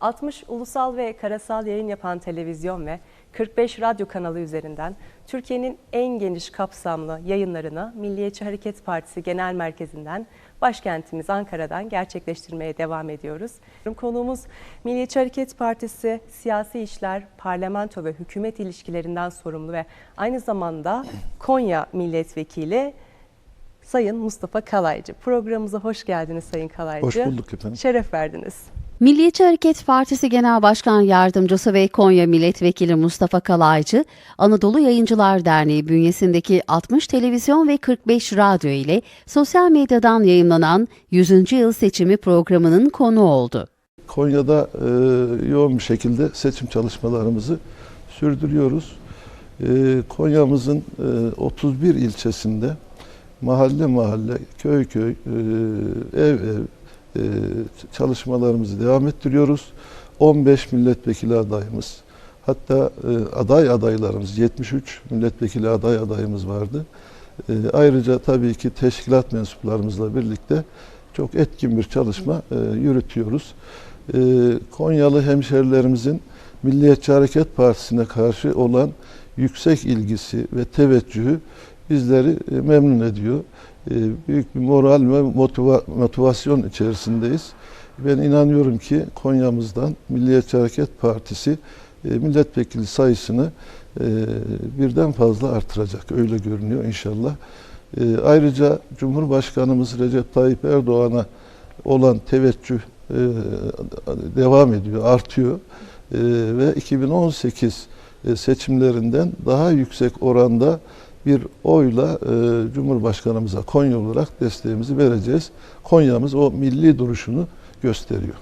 60 ulusal ve karasal yayın yapan televizyon ve 45 radyo kanalı üzerinden Türkiye'nin en geniş kapsamlı yayınlarını Milliyetçi Hareket Partisi Genel Merkezi'nden başkentimiz Ankara'dan gerçekleştirmeye devam ediyoruz. Konuğumuz Milliyetçi Hareket Partisi siyasi işler, parlamento ve hükümet ilişkilerinden sorumlu ve aynı zamanda Konya Milletvekili Sayın Mustafa Kalaycı. Programımıza hoş geldiniz Sayın Kalaycı. Hoş bulduk efendim. Şeref verdiniz. Milliyetçi Hareket Partisi Genel Başkan Yardımcısı ve Konya Milletvekili Mustafa Kalaycı, Anadolu Yayıncılar Derneği bünyesindeki 60 televizyon ve 45 radyo ile sosyal medyadan yayınlanan 100. yıl seçimi programının konu oldu. Konya'da e, yoğun bir şekilde seçim çalışmalarımızı sürdürüyoruz. E, Konya'mızın e, 31 ilçesinde mahalle mahalle, köy köy, e, ev ev e, çalışmalarımızı devam ettiriyoruz. 15 milletvekili adayımız, hatta e, aday adaylarımız, 73 milletvekili aday adayımız vardı. E, ayrıca tabii ki teşkilat mensuplarımızla birlikte çok etkin bir çalışma yürütüyoruz. Konyalı hemşerilerimizin Milliyetçi Hareket Partisi'ne karşı olan yüksek ilgisi ve teveccühü bizleri e, memnun ediyor. E, büyük bir moral ve motiva- motivasyon içerisindeyiz. Ben inanıyorum ki Konya'mızdan Milliyetçi Hareket Partisi e, milletvekili sayısını birden fazla artıracak. Öyle görünüyor inşallah. Ayrıca Cumhurbaşkanımız Recep Tayyip Erdoğan'a olan teveccüh devam ediyor, artıyor. Ve 2018 e, seçimlerinden daha yüksek oranda bir oyla e, Cumhurbaşkanımıza Konya olarak desteğimizi vereceğiz. Konya'mız o milli duruşunu gösteriyor.